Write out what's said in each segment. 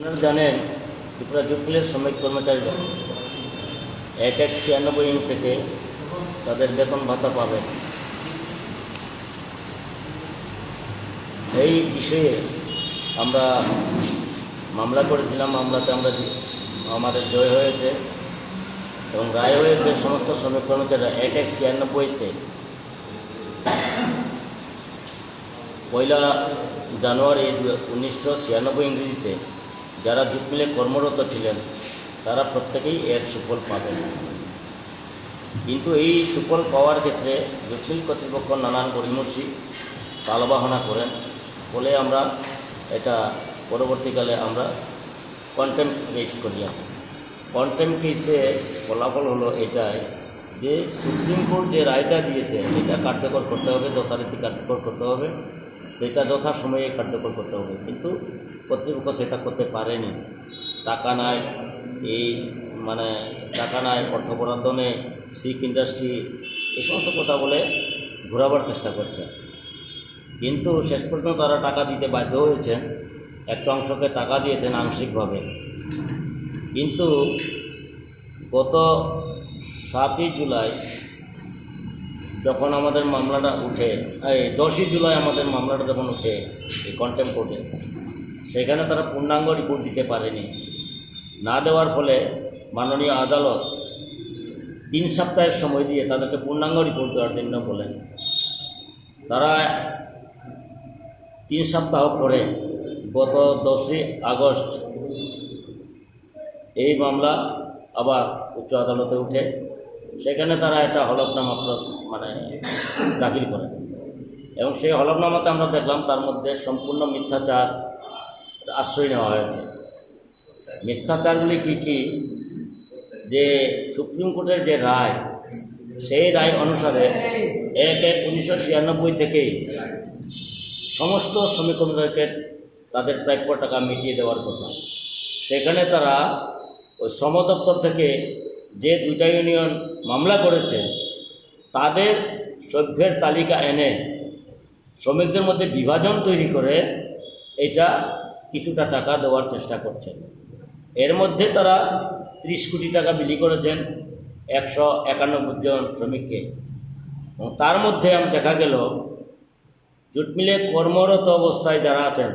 আপনারা জানেন ত্রিপুরা জুটমিলের শ্রমিক কর্মচারীরা এক এক ছিয়ানব্বই ইউনিট থেকে তাদের বেতন ভাতা পাবেন। এই বিষয়ে আমরা মামলা করেছিলাম, মামলাতে আমরা আমাদের জয় হয়েছে এবং রায় হয়েছে সমস্ত শ্রমিক কর্মচারীরা এক এক ছিয়ানব্বইতে। পয়লা জানুয়ারি উনিশশো ছিয়ানব্বই ইংরেজিতে যারা জুট মিলে কর্মরত ছিলেন, তারা প্রত্যেকেই এর সুফল পাবেন। কিন্তু এই সুফল পাওয়ার ক্ষেত্রে জুট মিল কর্তৃপক্ষ নানান গরিমসি তালবাহনা করেন। বলে আমরা এটা পরবর্তীকালে আমরা কন্টেম্প কেস করি কন্টেম্প কেসে ফলাফল হলো এটাই যে সুপ্রিম কোর্ট যে রায়টা দিয়েছে এটা কার্যকর করতে হবে, যথারীতি কার্যকর করতে হবে। সেটা যথা সময়ে কার্যকর করতে হবে। কিন্তু কর্তৃপক্ষ সেটা করতে পারেনি। টাকা নাই, এই মানে টাকা নাই, অর্থ বরাদ্দ নেই শিখ ইন্ডাস্ট্রি এই সমস্ত কথা বলে ঘোরাবার চেষ্টা করছে। কিন্তু শেষ পর্যন্ত তারা টাকা দিতে বাধ্য হয়েছেন, একটা অংশকে টাকা দিয়েছেন আংশিকভাবে। কিন্তু গত সাতই জুলাই যখন আমাদের মামলাটা উঠে, এই দশই জুলাই আমাদের মামলাটা যখন উঠে, এই কন্টেম কোর্টে সেখানে তারা পূর্ণাঙ্গ রিপোর্ট দিতে পারেনি। না দেওয়ার ফলে মাননীয় আদালত তিন সপ্তাহের সময় দিয়ে তাদেরকে পূর্ণাঙ্গ রিপোর্ট দেওয়ার জন্য বলেন। তারা তিন সপ্তাহ পরে গত দশই আগস্ট এই মামলা আবার উচ্চ আদালতে উঠে। সেখানে তারা একটা হলফনামা মানে দাখিল করে। এবং সেই হলফনামাতে আমরা দেখলাম তার মধ্যে সম্পূর্ণ মিথ্যাচার আশ্রয় নেওয়া হয়েছে। মিথ্যাচারগুলি কী কী? যে সুপ্রিম কোর্টের যে রায়, সেই রায় অনুসারে এক এক উনিশশো ছিয়ানব্বই থেকেই সমস্ত শ্রমিক কর্মচারীকে তাদের প্রাপ্য টাকা মিটিয়ে দেওয়ার কথা। সেখানে তারা ওই শ্রম দপ্তর থেকে যে দুইটা ইউনিয়ন মামলা করেছে, তাদের সভ্যের তালিকা এনে শ্রমিকদের মধ্যে বিভাজন তৈরি করে এটা কিছুটা টাকা দেওয়ার চেষ্টা করছেন। এর মধ্যে তারা ত্রিশ কোটি টাকা বিলি করেছেন, একশো একানব্বই জন শ্রমিককে। তার মধ্যে আমি দেখা গেল, জুট মিলে কর্মরত অবস্থায় যারা আছেন,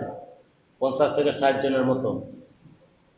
পঞ্চাশ থেকে ষাট জনের মতো